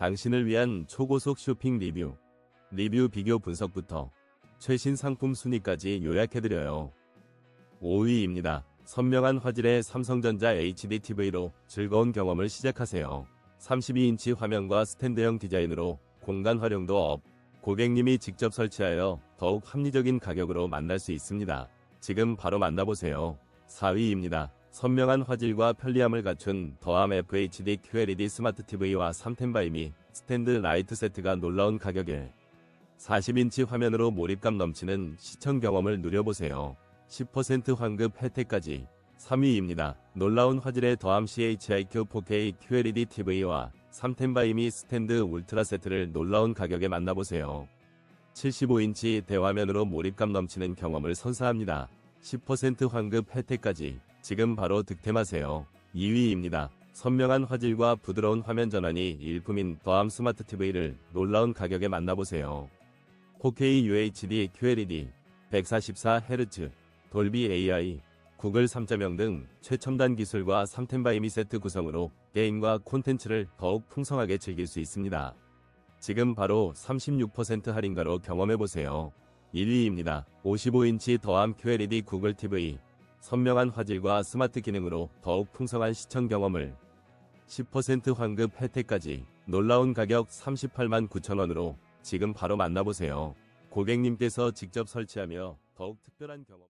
당신을 위한 초고속 쇼핑 리뷰, 리뷰 비교 분석부터 최신 상품 순위까지 요약해드려요. 5위입니다. 선명한 화질의 삼성전자 HD TV로 즐거운 경험을 시작하세요. 32인치 화면과 스탠드형 디자인으로 공간 활용도 업. 고객님이 직접 설치하여 더욱 합리적인 가격으로 만날 수 있습니다. 지금 바로 만나보세요. 4위입니다. 선명한 화질과 편리함을 갖춘 더함 FHD QLED 스마트 TV와 3텐바이미 스탠드 라이트 세트가 놀라운 가격에 40인치 화면으로 몰입감 넘치는 시청 경험을 누려보세요. 10% 환급 혜택까지 3위입니다. 놀라운 화질의 더함 CHIQ 4K QLED TV와 3텐바이미 스탠드 울트라 세트를 놀라운 가격에 만나보세요. 75인치 대화면으로 몰입감 넘치는 경험을 선사합니다. 10% 환급 혜택까지 지금 바로 득템하세요. 2위입니다. 선명한 화질과 부드러운 화면 전환이 일품인 더함 스마트 TV를 놀라운 가격에 만나보세요. 4K UHD QLED 144Hz 돌비 AI 구글 3.0 등 최첨단 기술과 3텐바이미 세트 구성으로 게임과 콘텐츠를 더욱 풍성하게 즐길 수 있습니다. 지금 바로 36% 할인가로 경험해보세요. 1위입니다. 55인치 더함 QLED 구글 TV 선명한 화질과 스마트 기능으로 더욱 풍성한 시청 경험을 10% 환급 혜택까지 놀라운 가격 38만 9천원으로 지금 바로 만나보세요. 고객님께서 직접 설치하며 더욱 특별한 경험